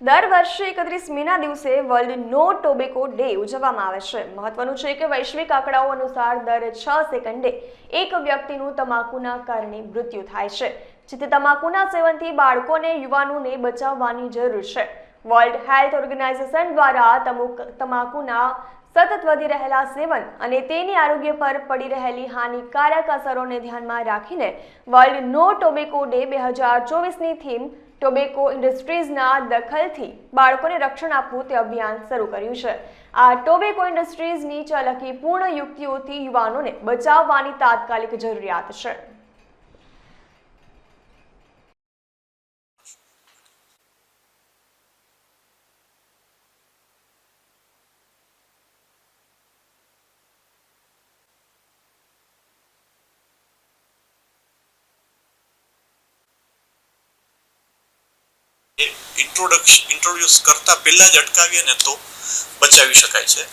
દર વર્ષે એકત્રીસ મેના દિવસે વર્લ્ડ નો ટોબેકો ડે ઉજવવામાં આવે છે. મહત્વનું છે કે વૈશ્વિક આંકડાઓ અનુસાર દર છ સેકન્ડે એક વ્યક્તિનું તમાકુના કારણે મૃત્યુ થાય છે, જેથી તમાકુના સેવનથી બાળકોને યુવાનોને બચાવવાની જરૂર છે. વર્લ્ડ હેલ્થ ઓર્ગેનાઇઝેશન દ્વારા તમુક, તમાકુના સતત વધી રહેલા સેવન અને તેની આરોગ્ય પર પડી રહેલી હાનિકારક અસરોને ધ્યાનમાં રાખીને વર્લ્ડ નો ટોબેકો ડે બે હજાર ચોવીસની થીમ ટોબેકો ઇન્ડસ્ટ્રીઝના દખલથી બાળકોને રક્ષણ આપવું તે અભિયાન શરૂ કર્યું છે. આ ટોબેકો ઇન્ડસ્ટ્રીઝની ચાલાકીપૂર્ણ યુક્તિઓથી યુવાનોને બચાવવાની તાત્કાલિક જરૂરિયાત છે. એ ઇન્ટ્રોડક્શ ઇન્ટ્રોડ્યુસ કરતા પહેલા જ અટકાવીએ ને તો બચાવી શકાય છે.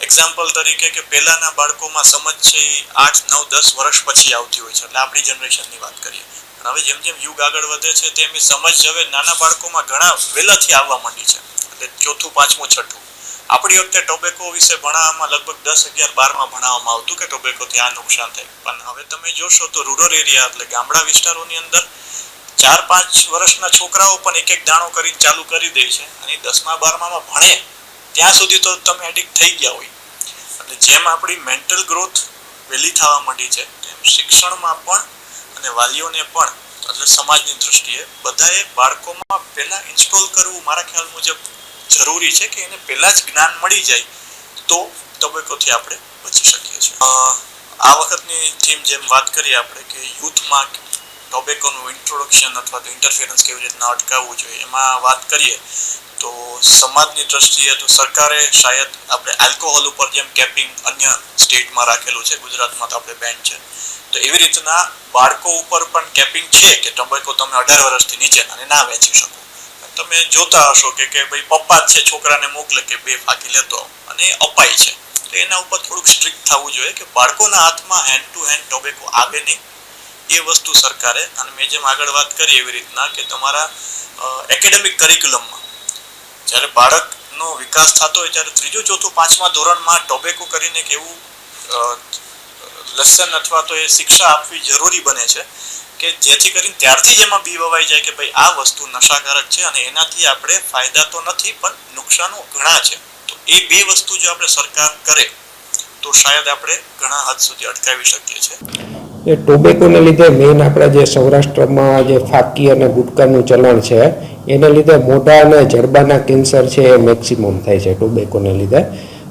એક્ઝામ્પલ તરીકે કે પહેલાના બાળકોમાં સમજ છે એ આઠ, નવ, દસ વર્ષ પછી આવતી હોય છે. એટલે આપણી જનરેશનની વાત કરીએ. પણ હવે જેમ જેમ યુગ આગળ વધે છે તેમ એ સમજ હવે નાના બાળકોમાં ઘણા વહેલાથી આવવા માંડી છે. એટલે ચોથું, પાંચમું, છઠ્ઠું. આપણી વખતે ટોબેકો વિશે ભણાવવામાં લગભગ દસ અગિયાર, બારમાં ભણાવવામાં આવતું કે ટોબેકોથી આ નુકસાન થાય. પણ હવે તમે જોશો તો રૂરલ એરિયા એટલે ગામડા વિસ્તારોની અંદર ચાર પાંચ વર્ષના છોકરાઓ પણ એક એક દાણો કરીને ચાલુ કરી દે છે અને દસમા બારમામાં ભણે, ત્યાં સુધી તો તમે એડિક્ટ થઈ ગયા હોય. એટલે જેમ આપણી મેન્ટલ ગ્રોથ વહેલી થવા માંડી છે, તેમ શિક્ષણમાં પણ અને વાલીઓને પણ, એટલે સમાજની દૃષ્ટિએ બધાએ બાળકોમાં પહેલાં ઇન્સ્ટોલ કરવું મારા ખ્યાલ મુજબ જરૂરી છે કે એને પહેલાં જ જ્ઞાન મળી જાય તો તબક્કોથી આપણે બચી શકીએ છીએ. આ વખતની થીમ જેમ વાત કરીએ આપણે કે યુથમાં ટોબેકોનું ઇન્ટ્રોડક્શન અથવા તો ઇન્ટરફિયરન્સ કેવી રીતના અટકાવવું જોઈએ એમાં વાત કરીએ તો સમાજની દ્રષ્ટિએ તો સરકારે શાયદ આપણે આલ્કોહોલ ઉપર જેમ કેપિંગ અન્ય સ્ટેટમાં રાખેલું છે, ગુજરાતમાં તો આપણે બેન છે. તો એવી રીતના બાળકો ઉપર પણ કેપિંગ છે કે ટોબેકો તમે અઢાર વર્ષથી નીચે અને ના વેચી શકો? તમે જોતા હશો કે કે ભાઈ પપ્પા છે, છોકરાને મોકલે કે બે ફાકી લેતો અને અપાય છે. તો એના ઉપર થોડુંક સ્ટ્રિક્ટ થવું જોઈએ કે બાળકોના હાથમાં હેન્ડ ટુ હેન્ડ ટોબેકો આવે નહીં. એ વસ્તુ સરકારે. અને મેં જેમ આગળ વાત કરી એવી રીતના કે તમારા એકેડેમિક કરિક્યુલમમાં જ્યારે બાળકનો વિકાસ થતો હોય ત્યારે ત્રીજું, ચોથું, પાંચમા ધોરણમાં ટોબેકો કરીને એક એવું લેસન અથવા તો એ શિક્ષા આપવી જરૂરી બને છે કે જેથી કરીને ત્યારથી જ એમાં બી વવાઈ જાય કે ભાઈ આ વસ્તુ નશાકારક છે અને એનાથી આપણે ફાયદા તો નથી પણ નુકસાનો ઘણા છે. તો એ બે વસ્તુ જો આપણે સરકાર કરે તો શાયદ આપણે ઘણા હદ સુધી અટકાવી શકીએ છીએ. એ ટોબેકોને લીધે મેઇન આપણા જે સૌરાષ્ટ્રમાં જે ફાકી અને ગુટકાનું ચલણ છે, એને લીધે મોઢા અને જડબાના કેન્સર છે એ મેક્સિમમ થાય છે ટોબેકોને લીધે.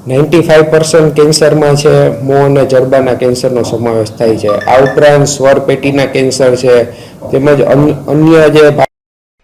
નાઇન્ટી ફાઇવ પર્સન્ટ કેન્સરમાં છે, મોં અને જડબાના કેન્સરનો સમાવેશ થાય છે. આ ઉપરાંત સ્વર પેટીના કેન્સર છે, તેમજ અન- અન્ય જે